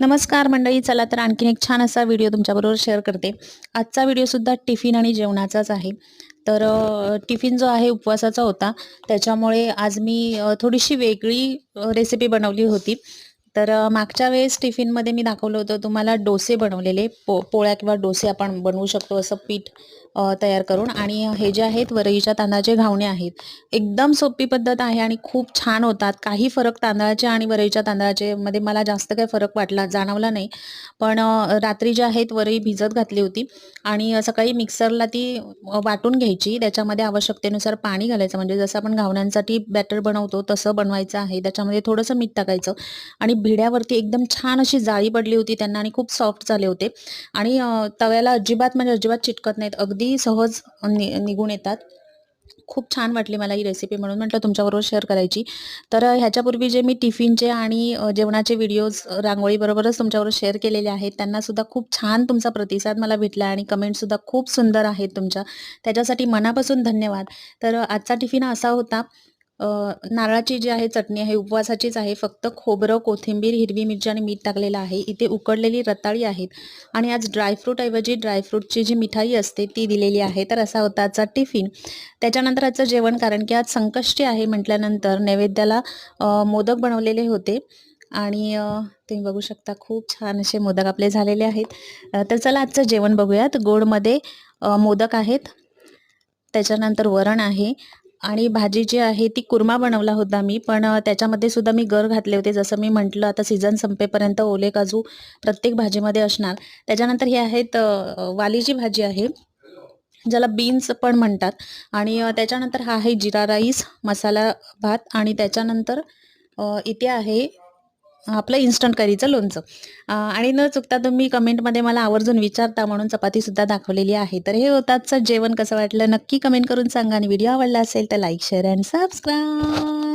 नमस्कार मंडळी चला तर आणखीन एक छान असा व्हिडिओ तुमच्याबरोबर शेअर करते. आजचा व्हिडिओसुद्धा टिफिन आणि जेवणाचाच आहे. तर टिफिन जो आहे उपवासाचा होता. त्याच्यामुळे आज मी थोडीशी वेगळी रेसिपी बनवली होती. तर मागच्या वेळेस टिफिनमध्ये मी दाखवलं होतं तुम्हाला डोसे बनवलेले पो पोळ्या किंवा डोसे आपण बनवू शकतो असं पीठ तयार करून. आणि हे जे आहेत वरईच्या तांदळाचे घावणे आहेत. एकदम सोपी पद्धत आहे आणि खूप छान होतात. काही फरक तांदळाचे आणि वरईच्या तांदळाचे मध्ये मला जास्त काही फरक वाटला जाणवला नाही. पण रात्री जे आहेत वरई भिजत घातली होती आणि सकाळी मिक्सरला ती वाटून घ्यायची. त्याच्यामध्ये आवश्यकतेनुसार पाणी घालायचं. म्हणजे जसं आपण घावण्यांसाठी बॅटर बनवतो तसं बनवायचं आहे. त्याच्यामध्ये थोडंसं मीठ टाकायचं आणि भिड्यावरती एकदम छान अशी जाळी पडली होती त्यांना आणि खूप सॉफ्ट झाले होते. आणि तव्याला अजिबात म्हणजे अजिबात चिटकत नाहीत. अगदी सहज नि निघून येतात. खूप छान वाटली मला ही रेसिपी म्हणून. म्हटलं तुमच्याबरोबर शेअर करायची. तर ह्याच्यापूर्वी जे मी टिफिनचे आणि जेवणाचे व्हिडिओज रांगोळीबरोबरच तुमच्याबरोबर शेअर केलेले आहेत त्यांनासुद्धा खूप छान तुमचा प्रतिसाद मला भेटला आणि कमेंटसुद्धा खूप सुंदर आहेत तुमच्या. त्याच्यासाठी मनापासून धन्यवाद. तर आजचा टिफिन असा होता. नारळाची जी आहे चटणी आहे उपवासाचीच आहे फक्त खोबरं कोथिंबीर हिरवी मिरची आणि मीठ टाकलेलं आहे. इथे उकडलेली रताळी आहेत आणि आज ड्रायफ्रूट ऐवजी ड्रायफ्रूटची जी मिठाई असते ती दिलेली आहे. तर असा होता आजचा टिफिन. त्याच्यानंतर आजचं जेवण कारण की आज संकष्टी आहे म्हटल्यानंतर नैवेद्याला मोदक बनवलेले होते. आणि तुम्ही बघू शकता खूप छान असे मोदक आपले झालेले आहेत. तर चला आजचं जेवण बघूयात. गोडमध्ये मोदक आहेत. त्याच्यानंतर वरण आहे. आणि भाजी जी आहे ती कुर्मा बनवला होता मी पण त्याच्यामध्ये सुद्धा मी गर घातले होते. जसं मी म्हटलं आता सीझन संपेपर्यंत ओले काजू प्रत्येक भाजीमध्ये असणार. त्याच्यानंतर हे आहेत वालीची भाजी आहे ज्याला बीन्स पण म्हणतात. आणि त्याच्यानंतर हा आहे जिरा राईस मसाला भात आणि त्याच्यानंतर इथे आहे आपलं इन्स्टंट करीचं लोणचं. आणि न चुकता तुम्ही कमेंटमध्ये मला आवर्जून विचारता म्हणून चपातीसुद्धा दाखवलेली आहे. तर हे होतं आजचं जेवण कसं वाटलं? नक्की कमेंट करून सांगा. आणि व्हिडिओ आवडला असेल तर लाईक शेअर अँड सबस्क्राईब